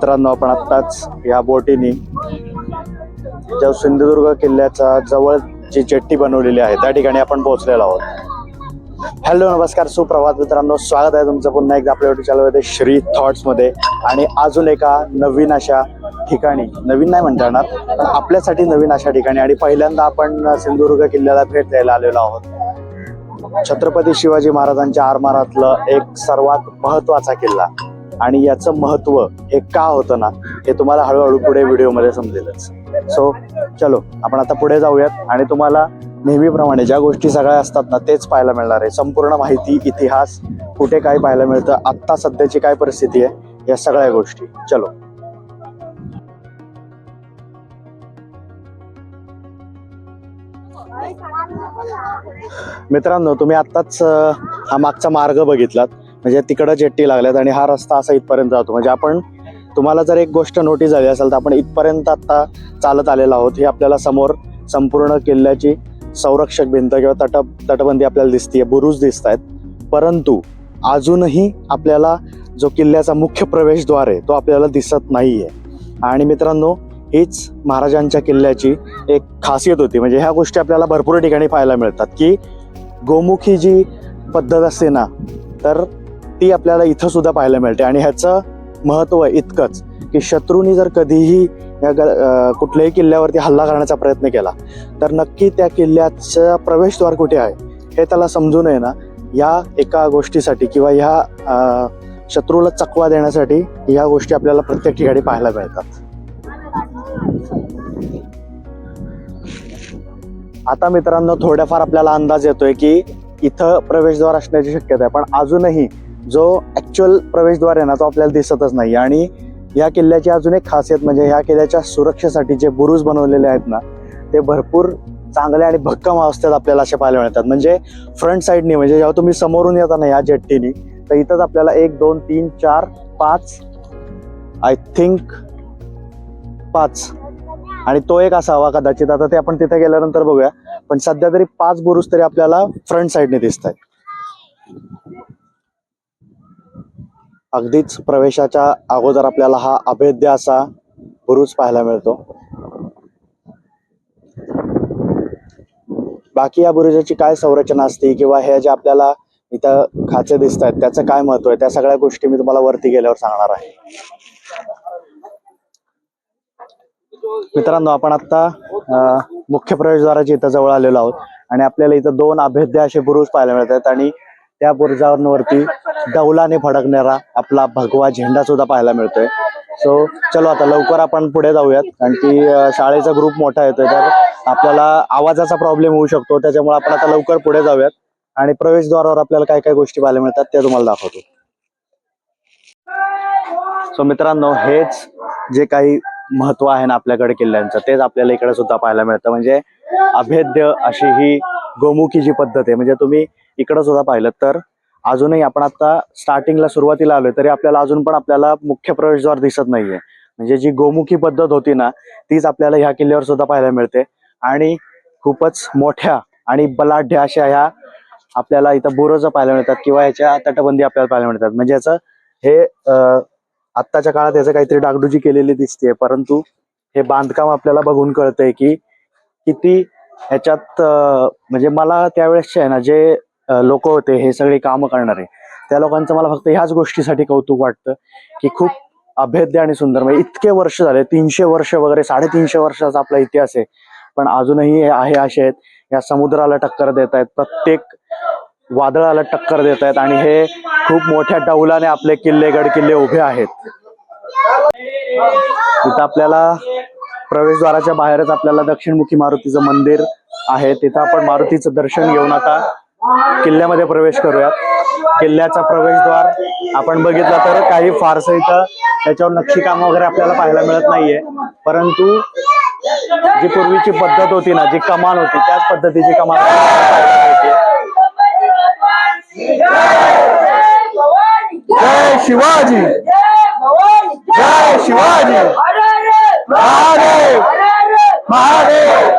मित्रांनो आपण आत्ताच या बोटीने ज्या सिंधुदुर्ग किल्ल्याच्या जवळ जी जेट्टी बनवलेली आहे त्या ठिकाणी आपण पोहोचलेलो आहोत. हॅलो नमस्कार सुप्रभात मित्रांनो स्वागत आहे तुमचं पुन्हा एकदा आपल्या युट्यूब चॅनलमध्ये श्री थॉट्समध्ये आणि अजून एका नवीन अशा ठिकाणी नवीन नाही म्हणता येणार पण आपल्यासाठी नवीन अशा ठिकाणी आणि पहिल्यांदा आपण सिंधुदुर्ग किल्ल्याला भेट द्यायला आलेलो आहोत. छत्रपती शिवाजी महाराजांच्या आरमारातलं एक सर्वात महत्त्वाचा किल्ला. आणि याचं महत्त्व हे का होतं ना हे तुम्हाला हळूहळू पुढे व्हिडिओमध्ये समजेलच. सो चलो आपण आता पुढे जाऊयात आणि तुम्हाला नेहमीप्रमाणे ज्या गोष्टी सगळ्या असतात ना तेच पाहायला मिळणार आहे. संपूर्ण माहिती इतिहास कुठे काय पाहायला मिळतं आत्ता सध्याची काय परिस्थिती आहे या सगळ्या गोष्टी. चलो. मित्रांनो तुम्ही आत्ताच हा मागचा मार्ग बघितलात. म्हणजे तिकडं जेट्टी लागल्यात आणि हा रस्ता असा इथपर्यंत जातो. म्हणजे आपण तुम्हाला जर एक गोष्ट नोटीस झाली असेल तर आपण इथपर्यंत आत्ता चालत आलेलो आहोत. हे आपल्याला समोर संपूर्ण किल्ल्याची संरक्षक भिंत किंवा तट तटबंदी आपल्याला दिसतीये बुरुज दिसत आहेत परंतु अजूनही आपल्याला जो किल्ल्याचा मुख्य प्रवेशद्वार आहे तो आपल्याला दिसत नाही आहे आणि मित्रांनो हीच महाराजांच्या किल्ल्याची एक खासियत होती. म्हणजे ह्या गोष्टी आपल्याला भरपूर ठिकाणी पाहायला मिळतात की गोमुखी जी पद्धत असते ना तर ती आपल्याला इथं सुद्धा पाहायला मिळते. आणि ह्याचं महत्त्व इतकंच की शत्रूंनी जर कधीही या ग- कुठल्याही किल्ल्यावरती हल्ला करण्याचा प्रयत्न केला तर नक्की त्या किल्ल्याचं प्रवेशद्वार कुठे आहे हे त्याला समजू नये ना या एका गोष्टीसाठी किंवा ह्या शत्रूला चकवा देण्यासाठी या गोष्टी आपल्याला प्रत्येक ठिकाणी पाहायला मिळतात. आता मित्रांनो थोड्याफार आपल्याला अंदाज येतोय की इथं प्रवेशद्वार असण्याची शक्यता आहे पण अजूनही जो ऍक्च्युअल प्रवेशद्वार आहे ना तो आपल्याला दिसतच नाही. आणि या किल्ल्याची अजून एक खासियत म्हणजे या किल्ल्याच्या सुरक्षेसाठी जे बुरुज बनवलेले आहेत ना ते भरपूर चांगले आणि भक्कम अवस्थेत आपल्याला असे पाहायला मिळतात. म्हणजे फ्रंट साईडनी म्हणजे जेव्हा तुम्ही समोरून येता ना या जेट्टीनी तर इथंच आपल्याला एक दोन तीन चार पाच आय थिंक पाच. आणि तो एक असावा कदाचित. आता ते आपण तिथे गेल्यानंतर बघूया. पण सध्या तरी पाच बुरुज तरी आपल्याला फ्रंट साईडने दिसत आहेत अगदीच प्रवेशाच्या अगोदर आपल्याला हा अभेद्य असा बुरुज पाहायला मिळतो. बाकी या बुरुजाची काय संरचना असते किंवा हे जे आपल्याला इथं खाचे दिसत आहेत त्याचं काय महत्त्व आहे? त्या सगळ्या गोष्टी मी तुम्हाला वरती गेल्यावर सांगणार आहे. मित्रांनो आपण आता मुख्य प्रवेशद्वाराच्या इथं जवळ आलेलो आहोत आणि आपल्याला इथं दोन अभेद्य असे बुरुज पाहायला मिळतात आणि त्या बुरुजांवरती डौलाने फडकणारा आपला भगवा झेंडा सुद्धा पाहायला मिळतोय. सो चलो आता लवकर आपण पुढे जाऊयात. कारण की शाळेचा ग्रुप मोठा येतोय तर आपल्याला आवाजाचा प्रॉब्लेम होऊ शकतो. त्याच्यामुळे आपण आता लवकर पुढे जाऊयात. आणि प्रवेशद्वारावर आपल्याला काय काय गोष्टी पाहायला मिळतात त्या तुम्हाला दाखवतो. सो मित्रांनो हेच जे काही महत्त्व आहे ना आपल्याकडे किल्ल्यांचं तेच आपल्याला इकडे सुद्धा पाहायला मिळतं. म्हणजे अभेद्य अशी ही गोमुखी जी पद्धत आहे. म्हणजे तुम्ही इकडं सुद्धा पाहिलं तर अजूनही आपण आता स्टार्टिंगला सुरुवातीला आलोय तरी आपल्याला अजून पण आपल्याला मुख्य प्रवेशद्वार दिसत नाहीये. म्हणजे जी गोमुखी पद्धत होती ना तीच आपल्याला ह्या किल्ल्यावर सुद्धा पाहायला मिळते. आणि खूपच मोठ्या आणि बलाढ्य अशा ह्या आपल्याला इथं बुरज पाहायला मिळतात किंवा ह्याच्या तटबंदी आपल्याला पाहायला मिळतात. म्हणजे याचं हे आत्ताच्या काळात याचं काहीतरी डागडुजी केलेली दिसते परंतु हे बांधकाम आपल्याला बघून कळतंय की किती ह्याच्यात म्हणजे मला त्यावेळेसचे आहे ना जे लोक होते हे सगळे कामं करणारे त्या लोकांचं मला फक्त ह्याच गोष्टीसाठी कौतुक वाटतं की खूप अभेद्य आणि सुंदर. म्हणजे इतके वर्ष झाले तीनशे वर्ष वगैरे साडेतीनशे वर्षाचा आपला इतिहास आहे पण अजूनही आहे असे आहेत. या समुद्राला टक्कर देत आहेत प्रत्येक वादळाला टक्कर देत आहेत आणि हे खूप मोठ्या डौलाने आपले किल्ले गड किल्ले उभे आहेत. तिथं आपल्याला प्रवेशद्वाराच्या बाहेरच आपल्याला दक्षिणमुखी मारुतीचं मंदिर आहे. तिथं आपण मारुतीचं दर्शन घेऊन आता किल्ल्यामध्ये प्रवेश करूयात. किल्ल्याचा प्रवेशद्वार आपण बघितलं तर काही फारसं इथं त्याच्यावर नक्षीकाम वगैरे आपल्याला पाहायला मिळत नाहीये. परंतु जी पूर्वीची पद्धत होती ना जी कमान होती त्याच पद्धतीची कमान जय शिवाजी. जय शिवाजी. महादेव! महादेव!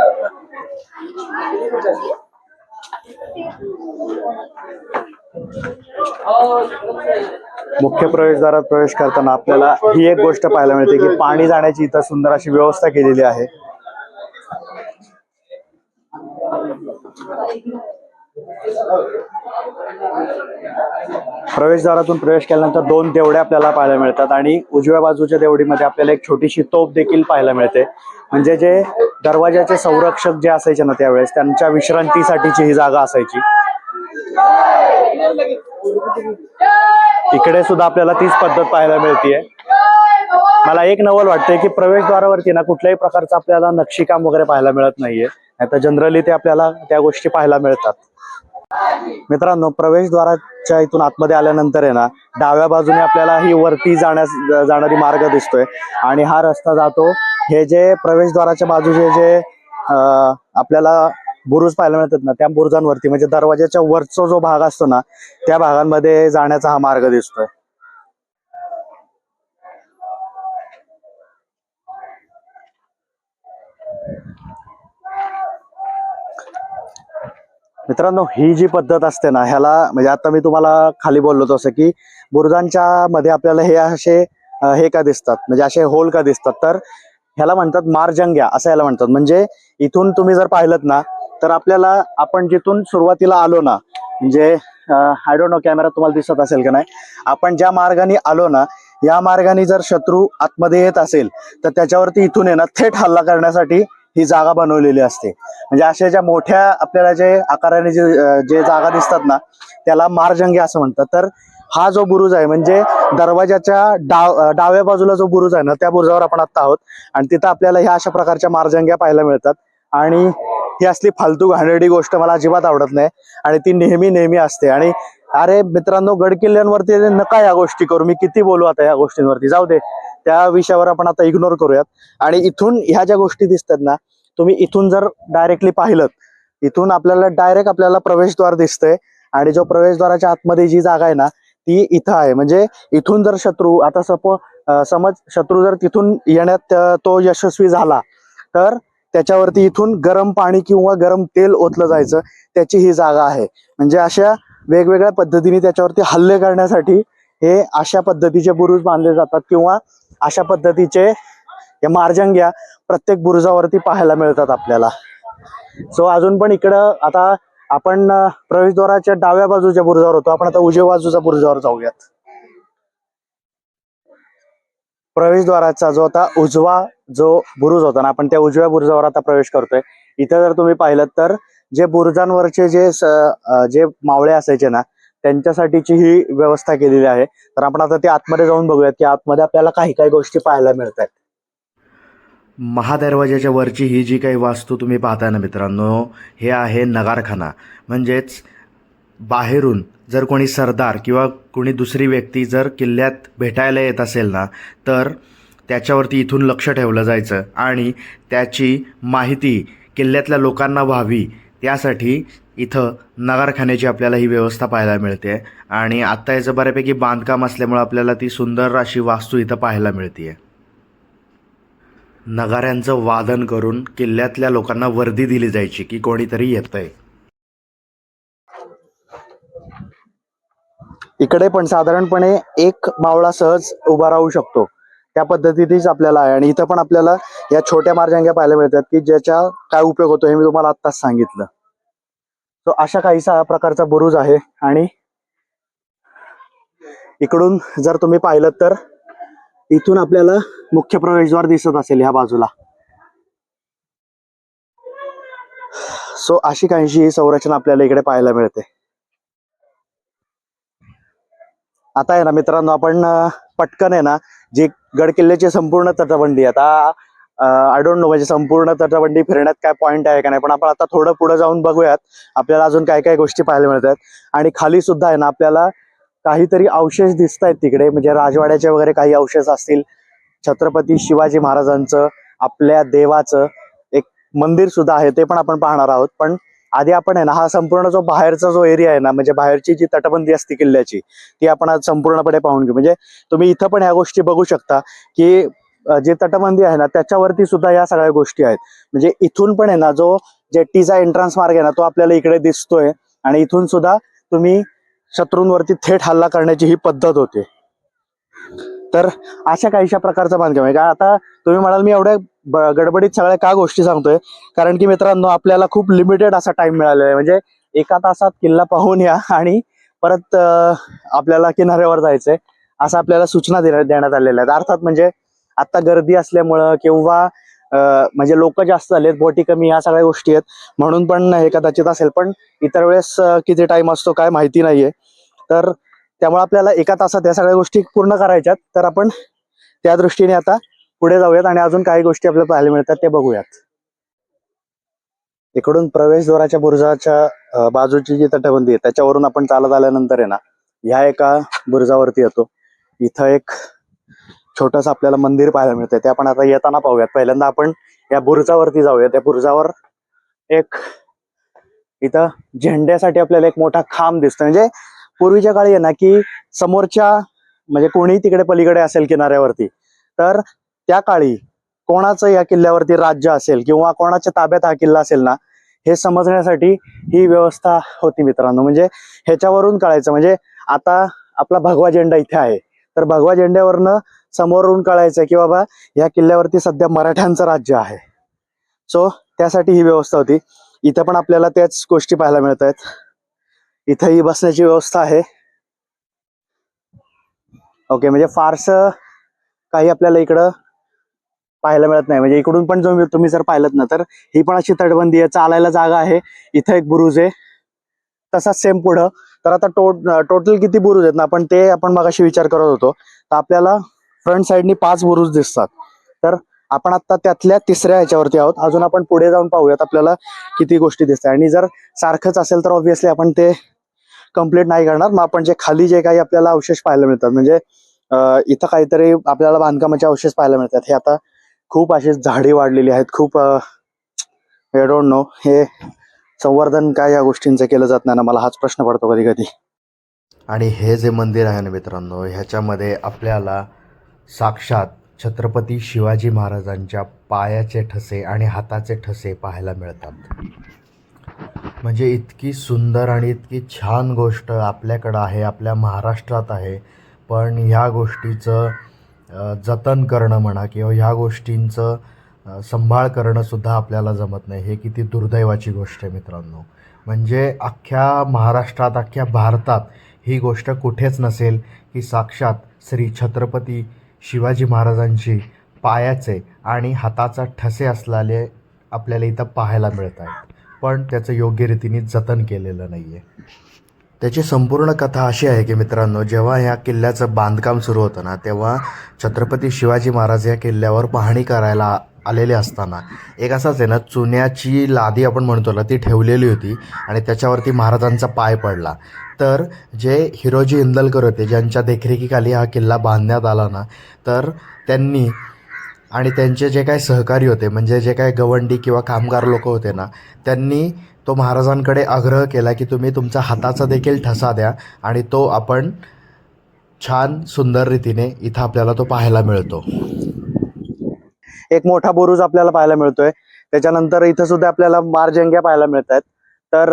मुख्य प्रवेशद्वारात प्रवेश करताना आपल्याला ही एक गोष्ट पाहायला मिळते की पाणी जाण्याची इथं सुंदर अशी व्यवस्था केलेली आहे. प्रवेशद्वारातून प्रवेश केल्यानंतर दोन देवडे आपल्याला पाहायला मिळतात आणि उजव्या बाजूच्या देवडीमध्ये आपल्याला एक छोटीशी तोप देखील पाहायला मिळते. म्हणजे जे दरवाजाचे संरक्षक जे असायचे ना त्यावेळेस त्यांच्या विश्रांतीसाठीची ही जागा असायची. इकडे सुद्धा आपल्याला तीच पद्धत पाहायला मिळतीये. मला एक नवल वाटतंय की प्रवेशद्वारावरती ना कुठल्याही प्रकारचं आपल्याला नक्षीकाम वगैरे पाहायला मिळत नाहीये. आता जनरली ते आपल्याला त्या गोष्टी पाहायला मिळतात. मित्रांनो प्रवेशद्वाराच्या इथून आतमध्ये आल्यानंतर आहे ना डाव्या बाजूने आपल्याला ही वरती जाण्यास जाणारी मार्ग दिसतोय. आणि हा रस्ता जातो हे जे प्रवेशद्वाराच्या बाजूचे जे आपल्याला बुरुज पाहायला मिळतात ना त्या बुरुजांवरती म्हणजे दरवाजाच्या वरचा जो भाग असतो ना त्या भागांमध्ये जाण्याचा हा मार्ग दिसतोय. मित्रांनो ही जी पद्धत असते ना ह्याला म्हणजे आता मी तुम्हाला खाली बोललो तसं की बुरुजांच्या मध्ये आपल्याला हे असे हे का दिसतात? म्हणजे असे होल का दिसतात? तर ह्याला म्हणतात मार्जंग्या असं याला म्हणतात. म्हणजे इथून तुम्ही जर पाहिलं ना तर आपल्याला आपण जिथून सुरुवातीला आलो ना म्हणजे आय डोंट नो कॅमेरा तुम्हाला दिसत असेल का नाही? आपण ज्या मार्गाने आलो ना या मार्गाने जर शत्रू आतमध्ये येत असेल तर त्याच्यावरती इथून आहे ना थेट हल्ला करण्यासाठी ही जागा बनवलेली असते. म्हणजे अशा ज्या मोठ्या आपल्याला जे आकाराने जे जे जागा दिसतात ना त्याला मारजंगे असं म्हणतात. तर हा जो बुरुज आहे म्हणजे दरवाजाच्या डाव डाव्या बाजूला जो बुरुज आहे ना त्या बुरुजावर आपण आत्ता आहोत. आणि तिथं आपल्याला ह्या अशा प्रकारच्या मारजंग्या पाहायला मिळतात. आणि ही असली फालतू घाणेरडी गोष्ट मला अजिबात आवडत नाही. आणि ती नेहमी नेहमी असते. आणि अरे मित्रांनो गडकिल्ल्यांवरती नका या गोष्टी करू. मी किती बोलू आता या गोष्टींवरती? जाऊ दे. त्या विषयावर आपण आता इग्नोर करूयात. आणि इथून ह्या ज्या गोष्टी दिसतात ना तुम्ही इथून जर डायरेक्टली पाहिलं इथून आपल्याला डायरेक्ट आपल्याला प्रवेशद्वार दिसतंय. आणि जो प्रवेशद्वाराच्या आतमध्ये जी जागा आहे ना ती इथं आहे. म्हणजे इथून जर शत्रू आता सपो समज शत्रू जर तिथून येण्यात तो यशस्वी झाला तर त्याच्यावरती इथून गरम पाणी किंवा गरम तेल ओतलं जायचं त्याची ही जागा आहे. म्हणजे अशा वेगवेगळ्या पद्धतीने त्याच्यावरती हल्ले करण्यासाठी हे अशा पद्धतीचे बुरुज बांधले जातात किंवा अशा पद्धतीचे हे मार्जंग्या प्रत्येक बुरुजावरती पाहायला मिळतात आपल्याला. सो अजून पण इकडं आता आपण प्रवेशद्वाराच्या डाव्या बाजूच्या बुरुजावर होतो. आपण आता उजव्या बाजूच्या बुरुजावर जाऊयात. प्रवेशद्वाराचा जो आता उजवा जो बुरुज होता ना आपण त्या उजव्या बुरुजावर आता प्रवेश करतोय. इथं जर तुम्ही पाहिलं तर जे बुरुजांवरचे जे स- जे मावळे असायचे ना त्यांच्यासाठीची ही व्यवस्था केलेली आहे. तर आपण आता ते आतमध्ये जाऊन बघूयात की आतमध्ये आपल्याला काही काही गोष्टी पाहायला मिळत आहेत महादरवाजाच्या वरची ही जी काही वास्तू तुम्ही पाहताय ना मित्रांनो हे आहे नगारखाना. म्हणजेच बाहेरून जर कोणी सरदार किंवा कोणी दुसरी व्यक्ती जर किल्ल्यात भेटायला येत असेल ना तर त्याच्यावरती इथून लक्ष ठेवलं जायचं आणि त्याची माहिती किल्ल्यातल्या लोकांना व्हावी त्यासाठी इथं नगारखान्याची आपल्याला ही व्यवस्था पाहायला मिळते. आणि आत्ता याचं बऱ्यापैकी बांधकाम असल्यामुळं आपल्याला ती सुंदर अशी वास्तू इथं पाहायला मिळते नगाऱ्यांचं वादन करून किल्ल्यातल्या लोकांना वर्दी दिली जायची की कोणीतरी येतंय. इकडे पण साधारणपणे एक मावळा सहज उभा राहू शकतो. त्या पद्धतीनेच आपल्याला आहे. आणि इथं पण आपल्याला या छोट्या मार्जांग्या पाहायला मिळतात की ज्याचा काय उपयोग होतो हे मी तुम्हाला आत्ताच सांगितलं. तो अशा काहीसा प्रकारचा बुरुज आहे. आणि इकडून जर तुम्ही पाहिलं तर इथून आपल्याला मुख्य प्रवेशद्वार दिसत असेल ह्या बाजूला. सो अशी काहीशी ही संरचना आपल्याला इकडे पाहायला मिळते. आता आहे ना मित्रांनो आपण पटकन आहे ना जी गडकिल्ल्याची संपूर्ण तटबंदी आता आय डोंट नो म्हणजे संपूर्ण तटबंदी फिरण्यात काय पॉईंट आहे का नाही पण आपण आता थोडं पुढे जाऊन बघूयात. आपल्याला अजून काय काय गोष्टी पाहायला मिळतात आणि खाली सुद्धा आहे ना आपल्याला काहीतरी अवशेष दिसत आहेत तिकडे म्हणजे राजवाड्याचे वगैरे काही अवशेष असतील. छत्रपती शिवाजी महाराजांचं आपल्या देवाचं एक मंदिर सुद्धा आहे ते पण आपण पाहणार आहोत. पण आधी आपण आहे ना हा संपूर्ण जो बाहेरचा जो एरिया आहे ना म्हणजे बाहेरची जी तटबंदी असते किल्ल्याची ती आपण आज संपूर्णपणे पाहून घेऊ. म्हणजे तुम्ही इथं पण ह्या गोष्टी बघू शकता की जे तटबंदी आहे ना त्याच्यावरती सुद्धा या सगळ्या गोष्टी आहेत. म्हणजे इथून पण आहे ना जो जेट्टीचा एंट्रन्स मार्ग आहे ना तो आपल्याला इकडे दिसतोय आणि इथून सुद्धा तुम्ही शत्रूंवरती थेट हल्ला करण्याची ही पद्धत होती. तर अशा काहीशा प्रकारचं बांधकाम आहे. का आता तुम्ही म्हणाल मी एवढ्या गडबडीत सगळ्या का गोष्टी सांगतोय? कारण की मित्रांनो आपल्याला खूप लिमिटेड असा टाइम मिळालेला आहे. म्हणजे एका तासात किल्ला पाहून या आणि परत आपल्याला किनाऱ्यावर जायचंय असं आपल्याला सूचना देण्यात आलेल्या आहेत. अर्थात म्हणजे आता गर्दी असल्यामुळं किंवा म्हणजे लोक जास्त झालेत बोटी कमी या सगळ्या गोष्टी आहेत. म्हणून पण हे कदाचित असेल. पण इतर वेळेस किती टाइम असतो काय माहिती नाहीये. तर त्यामुळे आपल्याला एका तासात या सगळ्या गोष्टी पूर्ण करायच्यात. तर आपण त्या दृष्टीने आता पुढे जाऊयात आणि अजून काही गोष्टी आपल्याला पाहायला मिळतात ते बघूयात. इकडून प्रवेशद्वाराच्या बुरुजाच्या बाजूची जी तटबंदी आहे त्याच्यावरून आपण चालत आल्यानंतर आहे ना ह्या एका बुरुजावरती येतो. इथं एक छोटस आपल्याला मंदिर पाहायला मिळतंय. ते आपण आता येताना पाहूयात. पहिल्यांदा आपण या बुरुजावरती जाऊया त्या बुरुजावर एक इथं झेंड्यासाठी आपल्याला एक मोठा खांब दिसतो म्हणजे पूर्वीच्या काळी आहे ना की समोरच्या म्हणजे कोणी तिकडे पलीकडे असेल किनाऱ्यावरती तर त्या काळी कोणाचं या किल्ल्यावरती राज्य असेल किंवा कोणाच्या ताब्यात हा किल्ला असेल ना हे समजण्यासाठी ही व्यवस्था होती मित्रांनो. म्हणजे ह्याच्यावरून कळायचं म्हणजे आता आपला भगवा झेंडा इथे आहे. तर भगवा झेंड्यावरनं समोरून कळायचं की बाबा या किल्ल्यावरती सध्या मराठ्यांचं राज्य आहे. सो त्यासाठी ही व्यवस्था होती. इथं पण आपल्याला त्याच गोष्टी पाहायला मिळत आहेत इथंही बसण्याची व्यवस्था आहे. ओके म्हणजे फारसं काही आपल्याला इकडं पाहायला मिळत नाही. म्हणजे इकडून पण जो तुम्ही जर पाहिलं ना तर ही पण अशी तटबंदी आहे चालायला जागा आहे. इथं एक बुरुज आहे. तसाच सेम पुढं. तर आता टो टोटल किती बुरुज आहेत ना आपण ते आपण मगाशी विचार करत होतो. तर आपल्याला फ्रंट साईडनी पाच बुरुज दिसतात. तर आपण आता त्यातल्या तिसऱ्या ह्याच्यावरती आहोत. अजून आपण पुढे जाऊन पाहूयात आपल्याला किती गोष्टी दिसतात. आणि जर सारखंच असेल तर ऑब्व्हियसली आपण ते कंप्लीट नाही करणार. मग आपण जे खाली जे काही आपल्याला अवशेष पाहायला मिळतात म्हणजे इथं काहीतरी आपल्याला बांधकामाचे अवशेष पाहायला मिळतात. हे आता खूप अशी झाडे वाढलेली आहेत. खूप आय डोंट नो हे संवर्धन काय या गोष्टींचं केलं जात नाही ना? मला हाच प्रश्न पडतो कधी कधी आणि हे जे मंदिर आहे ना मित्रांनो ह्याच्यामध्ये आपल्याला साक्षात छत्रपती शिवाजी महाराजांच्या पायाचे ठसे आणि हाताचे ठसे पाहायला मिळतात. म्हणजे इतकी सुंदर आणि इतकी छान गोष्ट आपल्याकडं आहे आपल्या महाराष्ट्रात आहे. पण ह्या गोष्टीचं जतन करणं म्हणा किंवा ह्या गोष्टींचं संभाळ करणंसुद्धा आपल्याला जमत नाही. हे किती दुर्दैवाची गोष्ट आहे मित्रांनो. म्हणजे अख्ख्या महाराष्ट्रात अख्ख्या भारतात ही गोष्ट कुठेच नसेल की साक्षात श्री छत्रपती शिवाजी महाराजांची पायाचे आणि हाताचा ठसे असलेले आपल्याला इथं पाहायला मिळत आहेत. पण त्याचं योग्य रीतीने जतन केलेलं नाही आहे त्याची संपूर्ण कथा अशी आहे की मित्रांनो जेव्हा ह्या किल्ल्याचं बांधकाम सुरू होतं ना तेव्हा छत्रपती शिवाजी महाराज या किल्ल्यावर पाहणी करायला आलेले असताना एक असाच आहे ना चुन्याची लादी आपण म्हणतो ना ती ठेवलेली होती आणि त्याच्यावरती महाराजांचा पाय पडला. तर जे हिरोजी इंदलकर होते ज्यांच्या देखरेखीखाली हा किल्ला बांधण्यात आला ना तर त्यांनी आणि त्यांचे जे काही सहकारी होते म्हणजे जे काही गवंडी किंवा कामगार लोक होते ना त्यांनी तो महाराजांकडे आग्रह केला की तुम्ही तुमचा हाताचा देखील ठसा द्या आणि तो आपण छान सुंदर रीतीने इथं आपल्याला तो पाहायला मिळतो. एक मोठा बुरुज आपल्याला पाहायला मिळतोय. त्याच्यानंतर इथं सुद्धा आपल्याला मारजंग्या पाहायला मिळत आहेत तर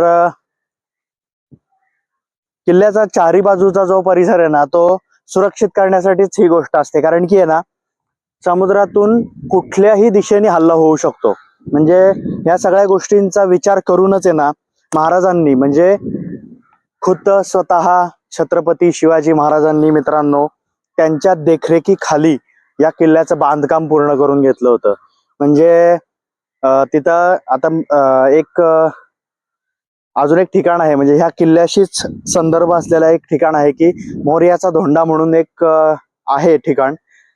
किल्ल्याचा चारी बाजूचा जो परिसर आहे ना तो सुरक्षित करण्यासाठीच ही गोष्ट असते. कारण की आहे ना समुद्रातून कुठल्याही दिशेने हल्ला होऊ शकतो. म्हणजे या सगळ्या गोष्टींचा विचार करूनच आहे ना महाराजांनी म्हणजे खुद्द स्वतः छत्रपती शिवाजी महाराजांनी मित्रांनो त्यांच्या देखरेखीखाली या किल्ल्याचं बांधकाम पूर्ण करून घेतलं होतं. म्हणजे तिथं आता एक अजून एक ठिकाण आहे म्हणजे ह्या किल्ल्याशीच संदर्भ असलेला एक ठिकाण आहे की मोर्याचा धोंडा म्हणून एक आहे ठिकाण.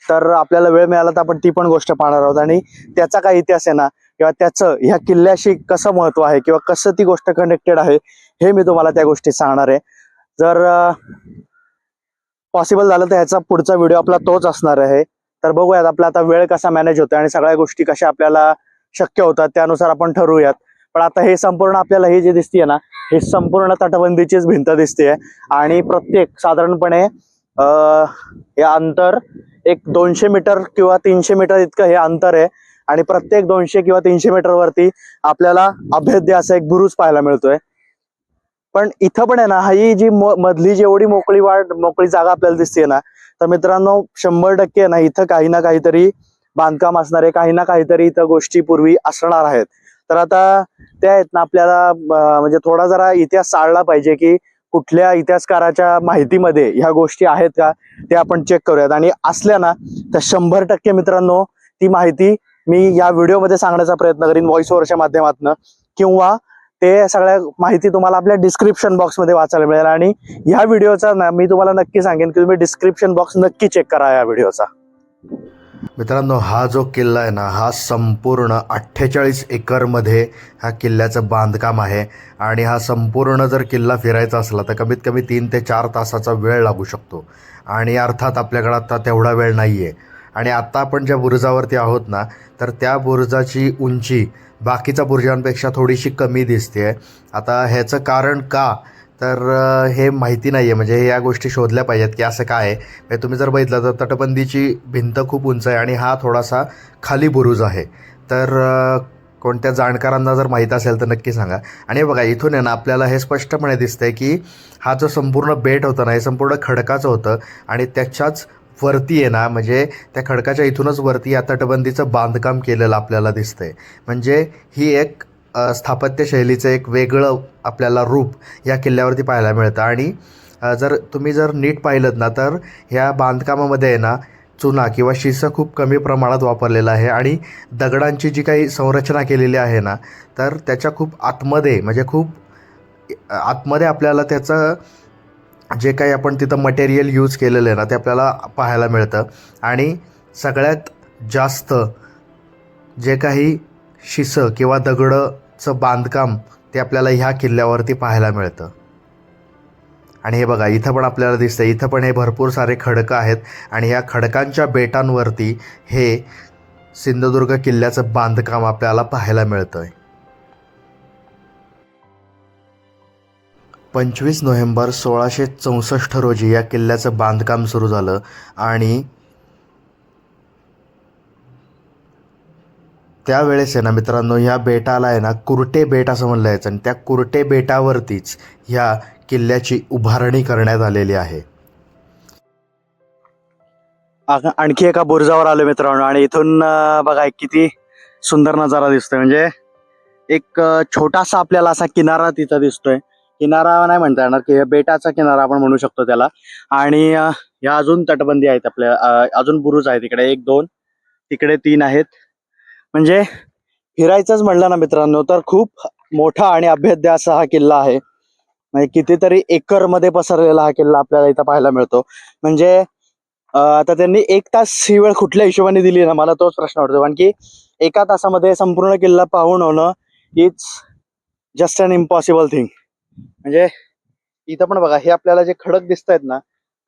तर आपल्याला वेळ मिळाला तर आपण ती पण गोष्ट पाहणार आहोत. आणि त्याचा काय इतिहास आहे ना किंवा त्याचं ह्या किल्ल्याशी कसं महत्त्व आहे किंवा कसं ती गोष्ट कनेक्टेड आहे हे मी तुम्हाला त्या गोष्टी सांगणार आहे. जर पॉसिबल झालं तर ह्याचा पुढचा व्हिडिओ आपला तोच असणार आहे. तर बघूयात आपला आता वेळ कसा मॅनेज होतोय आणि सगळ्या गोष्टी कशा आपल्याला शक्य होतात त्यानुसार आपण ठरवूयात. पण आता हे संपूर्ण आपल्याला हे जे दिसतेय ना हे संपूर्ण तटबंदीचीच भिंत दिसते आणि प्रत्येक साधारणपणे अ हे अंतर एक दोनशे मीटर किंवा तीनशे मीटर इतकं हे अंतर आहे. आणि प्रत्येक दोनशे किंवा तीनशे मीटर वरती आपल्याला अभेद्य असा एक बुरुज पाहायला मिळतोय. पण इथं पण आहे ना ही जी मधली जेवढी मोकळी वाट मोकळी जागा आपल्याला दिसते ना तर मित्रांनो शंभर टक्के ना इथं काही ना काहीतरी बांधकाम असणारे काही ना काहीतरी इथं गोष्टी पूर्वी असणार आहेत. तर आता त्या आहेत ना आपल्याला म्हणजे थोडा जरा इतिहास चालला पाहिजे की कुठल्या इतिहासकाराच्या माहितीमध्ये ह्या गोष्टी आहेत का ते आपण चेक करूयात. आणि असल्या ना तर शंभर टक्के मित्रांनो ती माहिती मी या व्हिडिओमध्ये सांगण्याचा प्रयत्न करीन व्हॉइस ओव्हरच्या माध्यमातून. किंवा ते सगळ्या माहिती तुम्हाला आपल्या डिस्क्रिप्शन बॉक्समध्ये वाचायला मिळेल. आणि ह्या व्हिडिओचा ना मी तुम्हाला नक्की सांगेन की तुम्ही डिस्क्रिप्शन बॉक्स नक्की चेक करा या व्हिडिओचा. मित्रांनो हा जो किल्ला आहे ना हा संपूर्ण अठ्ठेचाळीस एकरमध्ये ह्या किल्ल्याचं बांधकाम आहे. आणि हा संपूर्ण जर किल्ला फिरायचा असला तर कमीत कमी तीन ते चार तासाचा वेळ लागू शकतो. आणि अर्थात आपल्याकडे आता तेवढा वेळ नाही आहे आणि आत्ता आपण ज्या बुरुजावरती आहोत ना तर त्या बुरुजाची उंची बाकीच्या बुरुजांपेक्षा थोडीशी कमी दिसते आहे आता ह्याचं कारण का? तर हे माहिती नाही आहे म्हणजे या गोष्टी शोधल्या पाहिजेत की असं काय आहे. म्हणजे तुम्ही जर बघितलं तर तटबंदीची भिंत खूप उंच आहे आणि हा थोडासा खाली बुरुज आहे. तर कोणत्या जाणकारांना जर माहीत असेल तर नक्की सांगा. आणि बघा इथून आहे ना आपल्याला हे स्पष्टपणे दिसतंय की हा जो संपूर्ण बेट होता ना हे संपूर्ण खडकाचं होतं आणि त्याच्याच वरती आहे ना म्हणजे त्या खडकाच्या इथूनच वरती या तटबंदीचं बांधकाम केलेलं आपल्याला दिसतंय. म्हणजे ही एक स्थापत्यशैलीचं एक वेगळं आपल्याला रूप या किल्ल्यावरती पाहायला मिळतं. आणि जर तुम्ही जर नीट पाहिलं ना तर ह्या बांधकामामध्ये आहे ना चुना किंवा शिसं खूप कमी प्रमाणात वापरलेलं आहे. आणि दगडांची जी काही संरचना केलेली आहे ना तर त्याच्या खूप आतमध्ये म्हणजे खूप आतमध्ये आपल्याला त्याचं जे काही आपण तिथं मटेरियल यूज केलेलं आहे ना ते आपल्याला पाहायला मिळतं. आणि सगळ्यात जास्त जे काही शिसं किंवा दगडं चं बांधकाम ते आपल्याला ह्या किल्ल्यावरती पाहायला मिळतं. आणि हे बघा इथं पण आपल्याला दिसतं इथं पण हे भरपूर सारे खडकं आहेत आणि ह्या खडकांच्या बेटांवरती हे सिंधुदुर्ग किल्ल्याचं बांधकाम आपल्याला पाहायला मिळतं आहे पंचवीस नोव्हेंबर सोळाशे चौसष्ट रोजी या किल्ल्याचं बांधकाम सुरू झालं आणि त्यावेळेस आहे ना मित्रांनो ह्या बेटाला आहे ना कुर्टे बेट असं म्हणलं जायचं आणि त्या कुर्टे बेटावरतीच ह्या किल्ल्याची उभारणी करण्यात आलेली आहे. आणखी एका बुरुजावर आलो मित्रांनो आणि इथून बघा किती सुंदर नजारा दिसतोय. म्हणजे एक छोटासा आपल्याला असा किनारा तिथं दिसतोय. किनारा नाही म्हणता येणार की बेटाचा किनारा आपण म्हणू शकतो त्याला. आणि या अजून तटबंदी आहेत आपल्या अजून बुरुज आहेत. इकडे एक दोन तिकडे तीन आहेत. म्हणजे फिरायचंच म्हणलं ना मित्रांनो तर खूप मोठा आणि अभेद्य असा हा किल्ला आहे. म्हणजे कितीतरी एकरमध्ये पसरलेला हा किल्ला आपल्याला इथं पाहायला मिळतो. म्हणजे आता त्यांनी एक तास ही वेळ कुठल्या हिशोबाने दिली ना मला तोच प्रश्न वाटतो. कारण की एका तासामध्ये संपूर्ण किल्ला पाहून होणं it's just an impossible thing म्हणजे इथं पण बघा हे आपल्याला जे खडक दिसत आहेत ना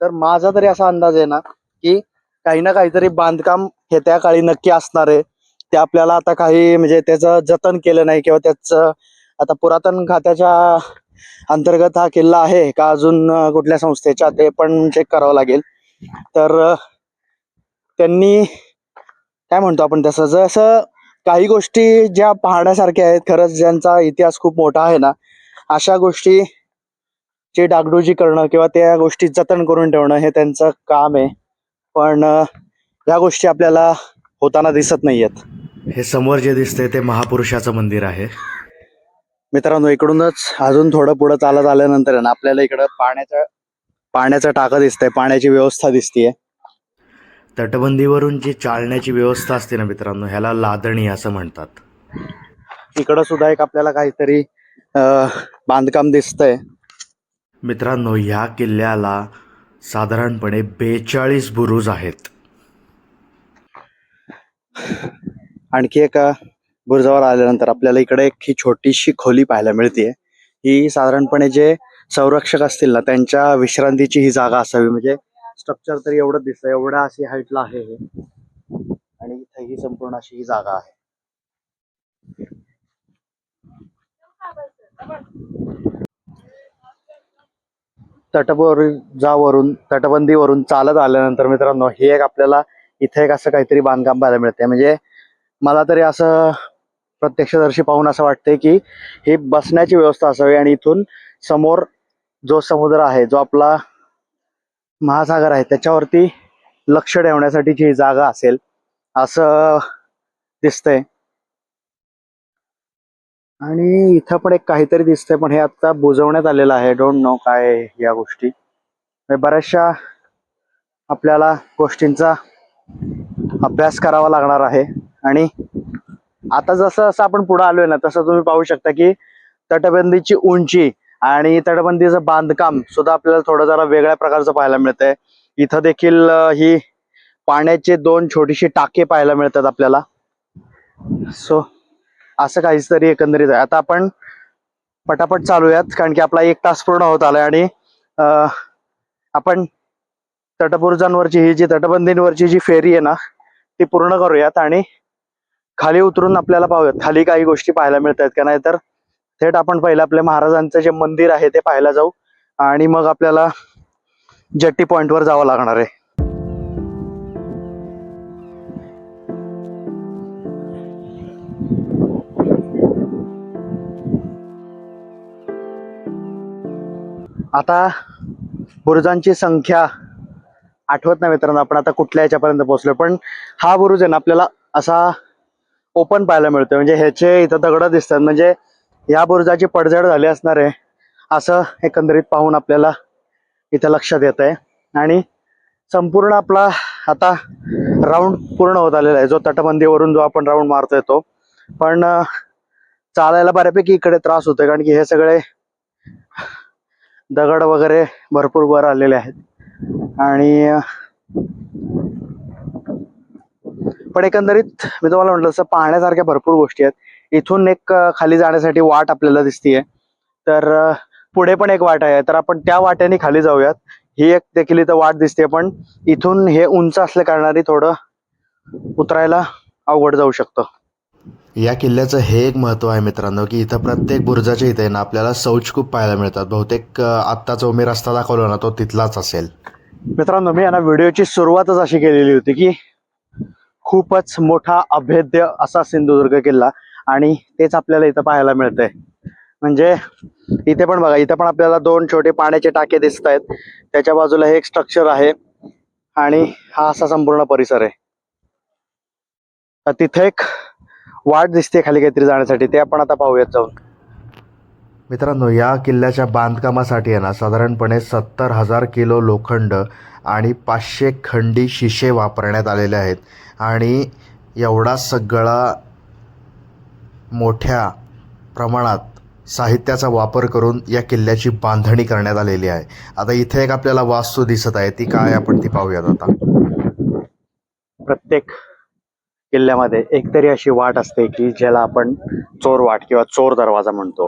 तर माझा तरी असा अंदाज आहे ना की काही ना काहीतरी बांधकाम हे त्या काळी नक्की असणार आहे. ते आपल्याला आता काही म्हणजे त्याचं जतन केलं नाही किंवा त्याचं आता पुरातन खात्याच्या अंतर्गत हा किल्ला आहे का अजून कुठल्या संस्थेच्या ते पण चेक करावं लागेल. तर त्यांनी काय म्हणतो आपण तसं जसं काही गोष्टी ज्या पाहण्यासारख्या आहेत खरंच ज्यांचा इतिहास खूप मोठा आहे ना अशा गोष्टी ची डागडुजी करणं किंवा त्या गोष्टी जतन करून ठेवणं हे त्यांचं काम आहे. पण या गोष्टी आपल्याला होताना दिसत नाहीयेत. हे समोर जे दिसतंय ते महापुरुषाचं मंदिर आहे. मित्रांनो इकडूनच अजून थोडं पुढं चालत आल्यानंतर ना आपल्याला इकडं पाण्याचं पाण्याचं टाकं दिसतंय पाण्याची व्यवस्था दिसतीये. तटबंदीवरून जी चालण्याची व्यवस्था असते ना मित्रांनो ह्याला लादणी असं म्हणतात. इकडं सुद्धा एक आपल्याला काहीतरी बांधकाम दिसतंय. मित्रांनो ह्या किल्ल्याला साधारणपणे बेचाळीस बुरुज आहेत. आणखी एका बुरुजावर आल्यानंतर आपल्याला इकडे एक ही छोटीशी खोली पाहायला मिळते ही साधारणपणे जे संरक्षक असतील ना त्यांच्या विश्रांतीची ही जागा असावी. म्हणजे स्ट्रक्चर तरी एवढं दिसतं एवढ्या अशी हाईटला आहे हे. आणि इथे ही संपूर्ण अशी ही जागा आहे. तटबोर्जावरून तटबंदीवरून चालत आल्यानंतर मित्रांनो हे एक आपल्याला इथे एक असं काहीतरी बांधकाम पाहायला मिळते म्हणजे मला तरी असं प्रत्यक्षदर्शी पाहून असं वाटतंय की ही बसण्याची व्यवस्था असावी आणि इथून समोर जो समुद्र आहे जो आपला महासागर आहे त्याच्यावरती लक्ष ठेवण्यासाठीची ही जागा असेल असं दिसतंय. आणि इथं पण एक काहीतरी दिसतंय पण हे आता बुजवण्यात आलेलं आहे. डोंट नो काय या गोष्टी. बऱ्याचशा आपल्याला गोष्टींचा अभ्यास करावा लागणार आहे. आणि आता जसं जसं आपण पुढे आलोय ना तसं तुम्ही पाहू शकता की तटबंदीची उंची आणि तटबंदीचं बांधकाम सुद्धा आपल्याला थोडं जरा वेगळ्या प्रकारचं पाहायला मिळतंय. इथं देखील ही पाण्याचे दोन छोटीशी टाके पाहायला मिळतात आपल्याला. सो असं काहीच तरी एकंदरीत आहे. आता आपण पटापट चालूयात कारण की आपला एक तास पूर्ण होत आलाय आणि आपण तटबुर्जांवरची ही जी तटबंदींवरची जी फेरी आहे ना ती पूर्ण करूयात आणि खाली उतरून आपल्याला पाहूयात. खाली काही गोष्टी पाहायला मिळत आहेत का नाही तर? थेट आपण पहिलं आपल्या महाराजांचं जे मंदिर आहे ते पाहायला जाऊ. आणि मग आपल्याला जट्टी पॉइंटवर जावं लागणार आहे. आता बुरुजांची संख्या आठवत नाही मित्रांनो आपण आता कुठल्या याच्यापर्यंत पोहोचलो पण हा बुरुज आहे ना आपल्याला असा ओपन पाहायला मिळतोय. म्हणजे ह्याचे इथं दगड दिसतात. म्हणजे या बुरुजाची पडझड झाली असणार आहे. असं एकंदरीत पाहून आपल्याला इथं लक्षात येत आहे आणि संपूर्ण आपला आता राऊंड पूर्ण होत आलेला आहे. जो तटबंदीवरून जो आपण राऊंड मारतोय तो. पण चालायला बऱ्यापैकी इकडे त्रास होतोय. कारण की हे सगळे दगड वगैरे भरपूर वर आलेले आहेत. आणि पण एकंदरीत मी तुम्हाला म्हटलं तसं पाहण्यासारख्या भरपूर गोष्टी आहेत. इथून एक खाली जाण्यासाठी वाट आपल्याला दिसतीये. तर पुढे पण एक वाट आहे. तर आपण त्या वाट्याने खाली जाऊयात. ही एक देखील इथं वाट दिसते पण इथून हे उंच असल्या कारणाने थोडं उतरायला अवघड जाऊ शकतं. या किल्ल्याचं हे एक महत्त्व आहे मित्रांनो की इथं प्रत्येक बुरुजाच्या इथे ना आपल्याला शौचकूप पाहायला मिळतात. बहुतेक अं, आत्ता जो मी रस्ता दाखवला ना तो तिथलाच असेल. मित्रांनो मी यांना व्हिडिओची सुरुवातच अशी केलेली होती की खूपच मोठा अभेद्य असा सिंधुदुर्ग किल्ला आणि तेच आपल्याला इथं पाहायला मिळतंय. म्हणजे इथे पण बघा इथे पण आपल्याला दोन छोटे पाण्याचे टाके दिसत आहेत. त्याच्या बाजूला हे एक स्ट्रक्चर आहे आणि हा असा संपूर्ण परिसर आहे. तर तिथे एक वाट दिसते खाली काहीतरी जाण्यासाठी ते आपण आता पाहूयात जाऊन. मित्रांनो या किल्ल्याच्या बांधकामासाठी आहे ना साधारणपणे सत्तर हजार किलो लोखंड आणि पाचशे खंडी शिशे वापरण्यात आलेले आहेत. आणि एवढा सगळा मोठ्या प्रमाणात साहित्याचा वापर करून या किल्ल्याची बांधणी करण्यात आलेली आहे. आता इथे एक आपल्याला वास्तू दिसत आहे. ती काय आपण ती पाहूयात आता. प्रत्येक किल्ल्यामध्ये एकतरी अशी वाट असते की ज्याला आपण चोर वाट किंवा चोर दरवाजा म्हणतो.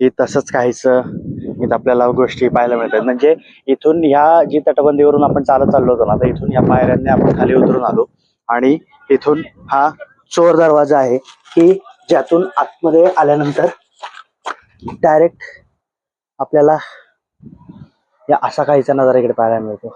ही तसंच काहीच इथं आपल्याला गोष्टी पाहायला मिळतात. म्हणजे इथून ह्या जी तटबंदीवरून आपण चालत चाललो होतो ना तर इथून या पायऱ्यांनी आपण खाली उतरून आलो. आणि इथून हा चोर दरवाजा आहे की ज्यातून आतमध्ये आल्यानंतर डायरेक्ट आपल्याला या असा काहीचा नजारा इकडे पाहायला मिळतो.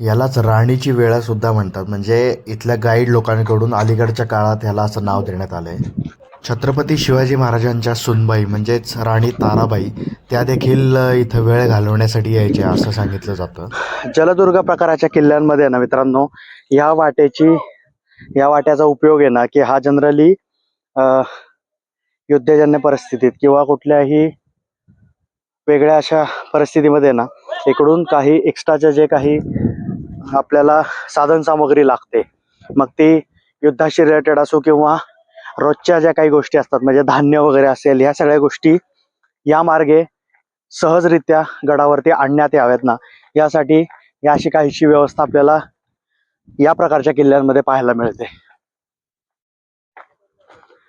यालाच राणीची वेळासुद्धा म्हणतात. म्हणजे इथल्या गाईड लोकांकडून अलीकडच्या काळात ह्याला असं नाव देण्यात आलं आहे छत्रपती शिवाजी महाराजांच्या सुनबाई म्हणजेच राणी ताराबाई त्या देखील इथं वेळ घालवण्यासाठी यायच्या असं सांगितलं जातं. जलदुर्ग प्रकाराच्या किल्ल्यांमध्ये ना मित्रांनो या वाटेची या वाट्याचा उपयोग आहे ना की हा जनरली युद्धजन्य परिस्थितीत किंवा कुठल्याही वेगळ्या अशा परिस्थितीमध्ये ना इकडून काही एक्स्ट्राचे जे काही आपल्याला साधन सामग्री लागते. मग ती युद्धाशी रिलेटेड असो किंवा रोजच्या ज्या काही गोष्टी असतात म्हणजे धान्य वगैरे असेल ह्या सगळ्या गोष्टी या मार्गे सहजरित्या गडावरती आणण्यात याव्यात ना. यासाठी या अशी काहीशी व्यवस्था आपल्याला या प्रकारच्या किल्ल्यांमध्ये पाहायला मिळते.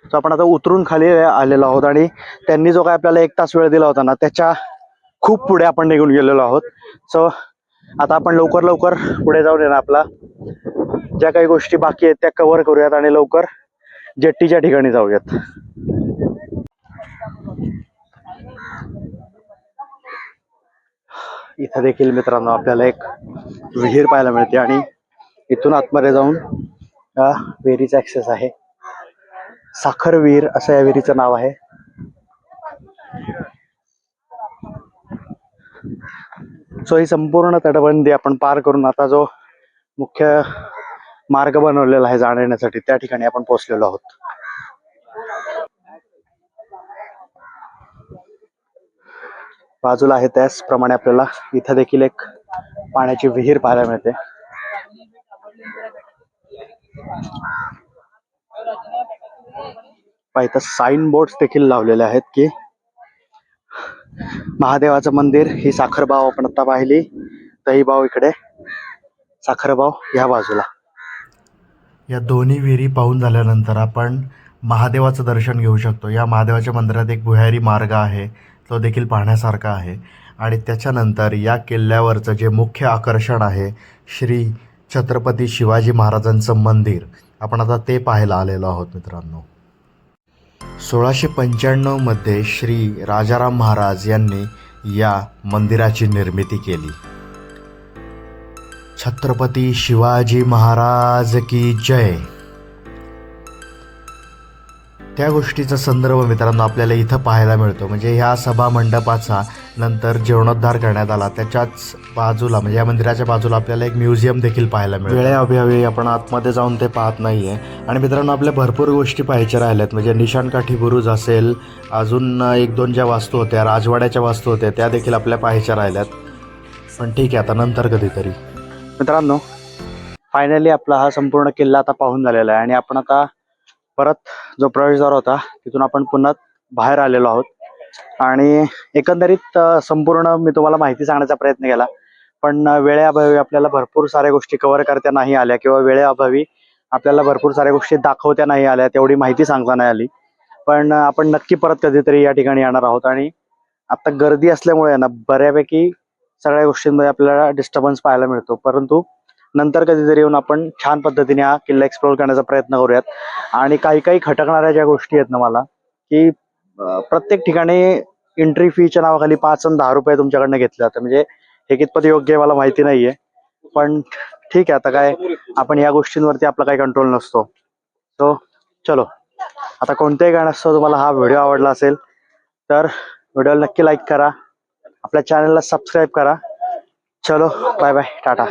तर आपण आता उतरून खाली आलेलो आहोत आणि त्यांनी जो काय आपल्याला एक तास वेळ दिला होता ना त्याच्या खूप पुढे आपण निघून गेलेलो आहोत. सो आता आपण लवकर लवकर पुढे जाऊन येणार आपला. ज्या काही गोष्टी बाकी आहेत त्या कव्हर करूयात आणि लवकर जेट्टीच्या ठिकाणी जाऊयात. इथं देखील मित्रांनो आपल्याला एक विहीर पाहायला मिळते आणि इथून आतमध्ये जाऊन या विहिरीचा ऍक्सेस आहे. साखर विहीर असं या विहिरीचं नाव आहे. सो ही संपूर्ण तटबंदी आपण पार करून आता जो मुख्य मार्ग बनवलेला आहे जाण्यासाठी त्या ठिकाणी आपण पोहोचलेलो आहोत. बाजूला आहे त्याचप्रमाणे आपल्याला इथं देखील एक पाण्याची विहीर पाहायला मिळते. पहा इथं साईन बोर्ड देखील लावलेले आहेत की महादेवाचं मंदिर ही साखरबाव आपण आता पाहिली. दहीबाव इकडे साखरबाव ह्या बाजूला. या दोन्ही विहिरी पाहून झाल्यानंतर आपण महादेवाचं दर्शन घेऊ शकतो. या महादेवाच्या मंदिरात एक भुयारी मार्ग आहे तो देखील पाहण्यासारखा आहे. आणि त्याच्यानंतर या किल्ल्यावरचं जे मुख्य आकर्षण आहे श्री छत्रपती शिवाजी महाराजांचं मंदिर. आपण आता ते पाहायला आलेलो आहोत मित्रांनो. सोळाशे पंच्याण्णवमध्ये श्री राजाराम महाराज यांनी या मंदिराची निर्मिती केली. छत्रपती शिवाजी महाराज की जय. त्या गोष्टीचा संदर्भ मित्रांनो आपल्याला इथं पाहायला मिळतो. म्हणजे ह्या सभा मंडपाचा नंतर जीर्णोद्धार करण्यात आला. त्याच्याच बाजूला म्हणजे या मंदिराच्या बाजूला आपल्याला एक म्युझियम देखील पाहायला मिळतो. वेळेअभावी आपण आतमध्ये जाऊन ते पाहत नाही आहे आणि मित्रांनो आपल्या भरपूर गोष्टी पाहायच्या राहिल्यात. म्हणजे निशाणकाठी बुरुज असेल अजून एक दोन ज्या वास्तू होत्या राजवाड्याच्या वास्तू होत्या त्या देखील आपल्या पाहायच्या राहिल्यात. पण ठीक आहे आता नंतर कधीतरी. मित्रांनो फायनली आपला हा संपूर्ण किल्ला आता पाहून झालेला आहे. आणि आपण आता परत जो प्रवेशद्वार होता तिथून आपण पुन्हा बाहेर आलेलो आहोत. आणि एकंदरीत संपूर्ण मी तुम्हाला माहिती सांगण्याचा प्रयत्न केला पण वेळेअभावी आपल्याला भरपूर साऱ्या गोष्टी कव्हर करता नाही आल्या किंवा वेळेअभावी आपल्याला भरपूर साऱ्या गोष्टी दाखवत्या नाही आल्या तेवढी माहिती सांगता नाही आली. पण आपण नक्की परत कधीतरी या ठिकाणी येणार आहोत आणि आता गर्दी असल्यामुळे ना बऱ्यापैकी सगळ्या गोष्टींमध्ये आपल्याला डिस्टर्बन्स पाहायला मिळतो. परंतु नंतर कधीतरी येऊन आपण छान पद्धतीने हा किल्ला एक्सप्लोर करण्याचा प्रयत्न करूयात. आणि काही काही खटकणाऱ्या ज्या गोष्टी आहेत ना मला की प्रत्येक ठिकाणी एंट्री फीच्या नावाखाली पाच आणि दहा रुपये तुमच्याकडनं घेतले जातात. म्हणजे हे कितपत योग्य आहे मला माहिती नाहीये. पण ठीक आहे आता काय आपण या गोष्टींवरती आपला काही कंट्रोल नसतो. सो चलो. आता कोणत्याही कारणास्तव तुम्हाला हा व्हिडिओ आवडला असेल तर व्हिडिओला नक्की लाईक करा. आपल्या चॅनलला सबस्क्राईब करा. चलो बाय बाय टाटा.